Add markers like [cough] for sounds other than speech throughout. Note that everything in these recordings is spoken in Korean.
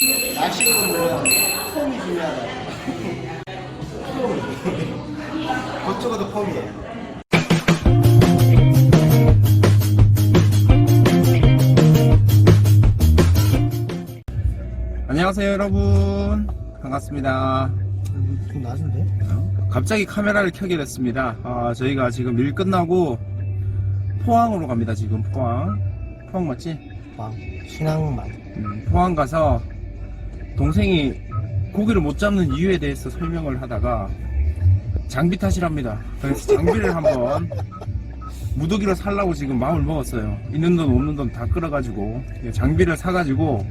낚시꾼은 폼이 중요하다. 폼. 그쪽도 폼이에요. 안녕하세요 여러분 반갑습니다 좀 낮은데? 갑자기 카메라를 켜게 됐습니다 아, 저희가 지금 일 끝나고 포항으로 갑니다 지금 포항 포항 맞지? 와, 신앙만. 음, 포항 가서 동생이 고기를 못 잡는 이유에 대해서 설명을 하다가 장비 탓이랍니다. 그래서 장비를 한번 무더기로 살라고 지금 마음을 먹었어요. 있는 돈 없는 돈 다 끌어가지고 장비를 사가지고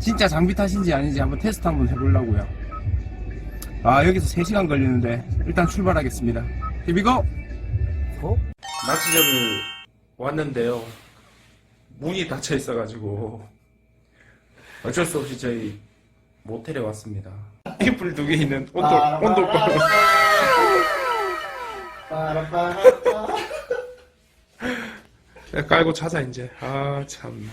진짜 장비 탓인지 아닌지 한번 테스트 한번 해보려고요. 아 여기서 3시간 걸리는데 일단 출발하겠습니다. 히비고 어? 낚시점을 왔는데요. 문이 닫혀 있어가지고 어쩔 수 없이 저희 모텔에 왔습니다. 햇불 두개 있는 온돌 온돌방 빠라빠라. 깔고 자자 이제. 아 참.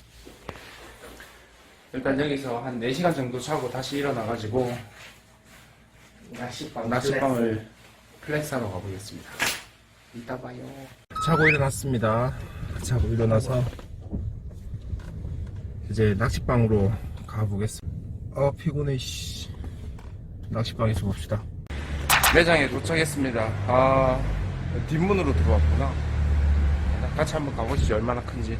일단 여기서 한 4시간 정도 자고 다시 일어나가지고 낚시방. 낚시방을 플렉스하러 가보겠습니다. 이따 봐요. 자고 일어났습니다. 자고 일어나서 이제 낚시방으로 가보겠습니다 아 피곤해 씨. 낚시방에서 봅시다. 매장에 도착했습니다. 아 뒷문으로 들어왔구나. 같이 한번 가보시죠. 얼마나 큰지.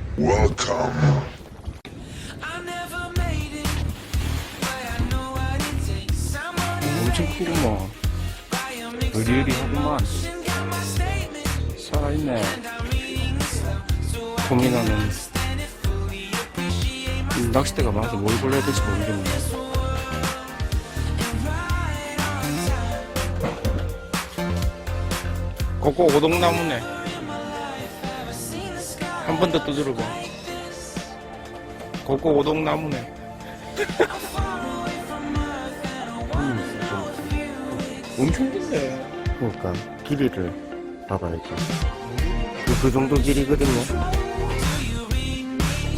엄청 크구먼 의리의리하구만. 살아있네. 고민하는. 음, 낚싯대가 많아서 뭘 골라야 될지 모르겠네 고고 오동나무네 한 번 더 두드려봐 고고 오동나무네 엄청 긴데 그러니까 길이를 봐봐야지. 그, 그 정도 길이거든요.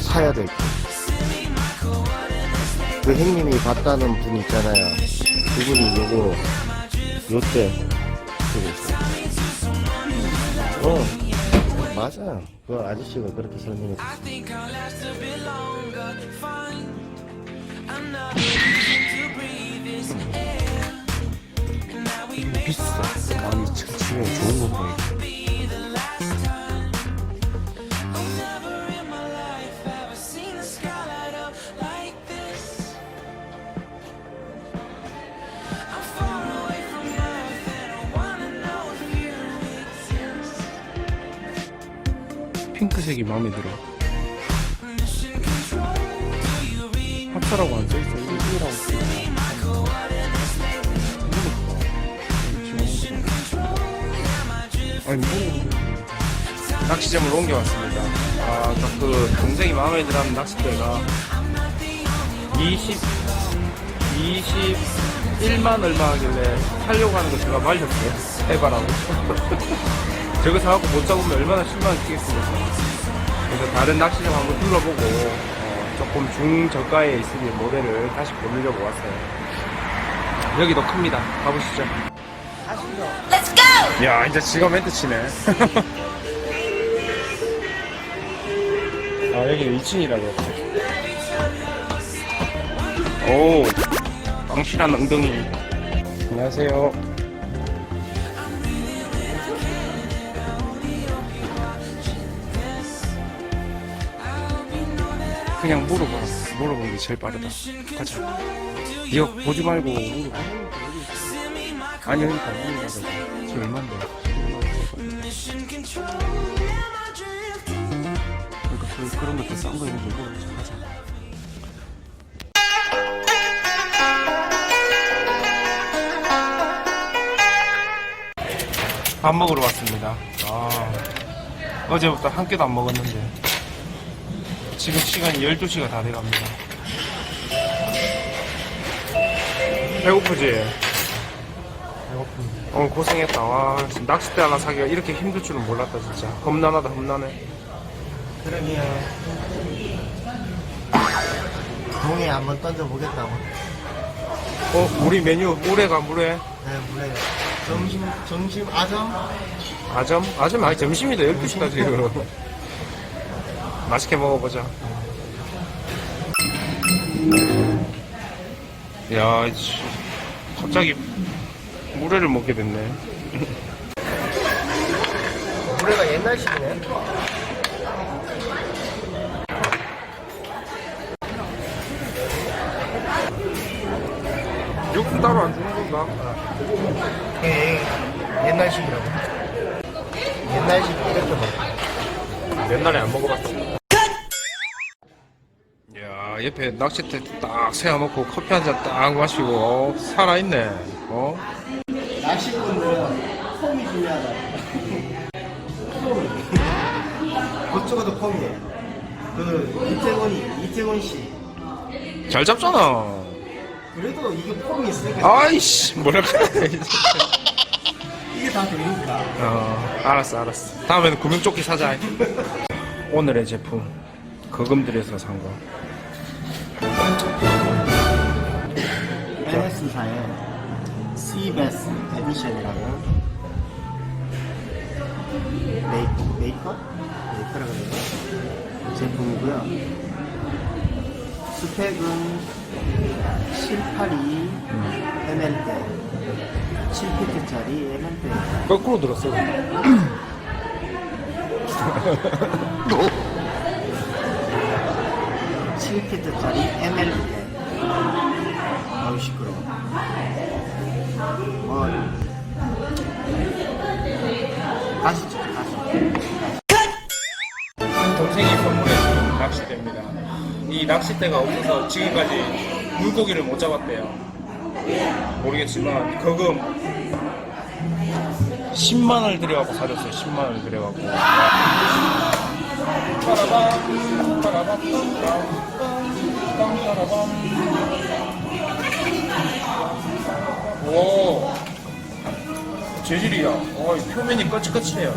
사야 될 거. 그 형님이 봤다는 분 있잖아요. 그분이 요거 요때 어. 맞아. 그 아저씨가 그렇게 설명했어. 비싸 마음이 치 핑크색이 마음에 들어 합사라고 안 써있어 아니 뭐 낚시점을 옮겨왔습니다. 아, 아까 그 동생이 마음에 들어 하는 낚싯대가 20 21만 얼마 하길래 살려고 하는 거 제가 말렸어요. 해바라고. [laughs] 저거 사갖고 못 잡으면 얼마나 실망을 끼겠습니까? 그래서 다른 낚시점 한번 둘러보고 어, 조금 중저가에 있으니 모델을 다시 보려고 왔어요. 여기도 큽니다. 가보시죠. 야, 이제 지가 멘트 치네. [laughs] 아, 여기 2층이라고. 오, 빵실한 엉덩이. 안녕하세요. 그냥 물어봐. 물어보는 게 제일 빠르다. 가자. 이거 보지 말고 물어봐. 아니, 그러니까 물어봐. 지금 얼마인데? 그러니까 그, 그런 것도 싼거 있는 거 물어보자. 가자. 밥 먹으러 왔습니다. 아, 어제부터 한 끼도 안 먹었는데 지금 시간이 12시가 다 돼갑니다. 배고프지? 배고픈데. 오늘 고생했다. 와, 지금 낚싯대 하나 사기가 이렇게 힘들 줄은 몰랐다, 진짜. 험난하다, 험난해. 그러게요. 동해 한번 던져보겠다고. 어, 우리 메뉴 물회가 물회. 네, 물에 점심, 점심, 아점? 아점? 아점 아니 점심이다 12시까지 [laughs] 맛있게 먹어보자 야 씨, 갑자기 물회를 먹게 됐네 [laughs] 물에가 옛날식이네. 육수 따로 안 주는 건가? 예, 옛날식이라고. 옛날식 이렇게 먹어. 옛날에 안 먹어봤어 야 옆에 낚싯대 딱 세워놓고 커피 한 잔 딱 마시고 어, 살아있네 어? 낚시꾼들은 폼이 중요하다. 폼이. 그쪽에도 폼이에요. 그, 이태곤이, 이태곤 씨. 잘 잡잖아 그래도 이게 폼이 있으니까 아이씨 뭐라 그래 [laughs] 이게 다 되니까. 어, 알았어, 알았어. 다음에는 구명조끼 사자. [laughs] 오늘의 제품. 거금 들여서 산 거. NS사의 C베스 에디션이라고. 메이커, 메이커? 메이커라 그래요? 제품이고요. 스펙은 782 ml대 7피트짜리 ml대 거꾸로 들었어. 칠 [clears throat] [laughs] 7피트짜리 ml대 아우 시끄러워 뭐 가시죠 가시 동생이 선물해준 낚싯대입니다. 이 낚싯대가 없어서 지금까지 물고기를 못 잡았대요. 모르겠지만, 거금 10만원을 들여갖고 사줬어요. 10만원을 들여갖고. 빠라밤, 빠라밤, 빰, 빠라밤. 오, 재질이야. 어, 이 표면이 거칠거칠해요.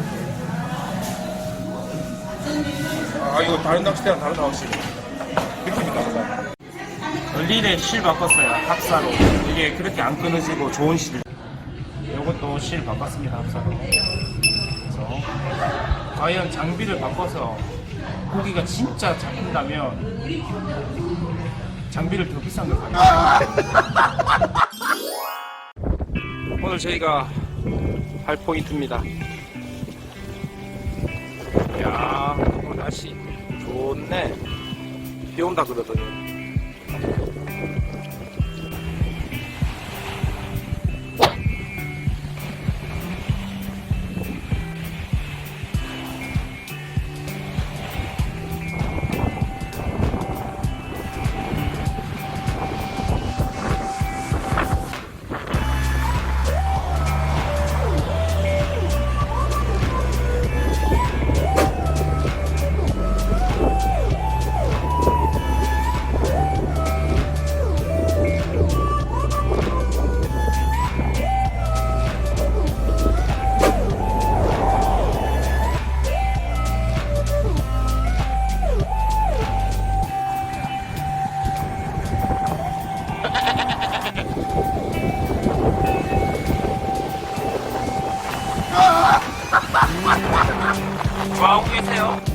아 이거 다른 낚싯대랑 다른 낚시 느낌이 다르다 릴에 실 바꿨어요 합사로. 이게 그렇게 안 끊어지고 좋은 실. 이것도 실 바꿨습니다 합사로. 그래서 과연 장비를 바꿔서 고기가 진짜 잡힌다면 장비를 더 비싼 걸 사요 [laughs] 오늘 저희가 할 포인트입니다 야, 오늘 날씨 좋네. 비 온다 그러더니. 뭐 하고 계세요?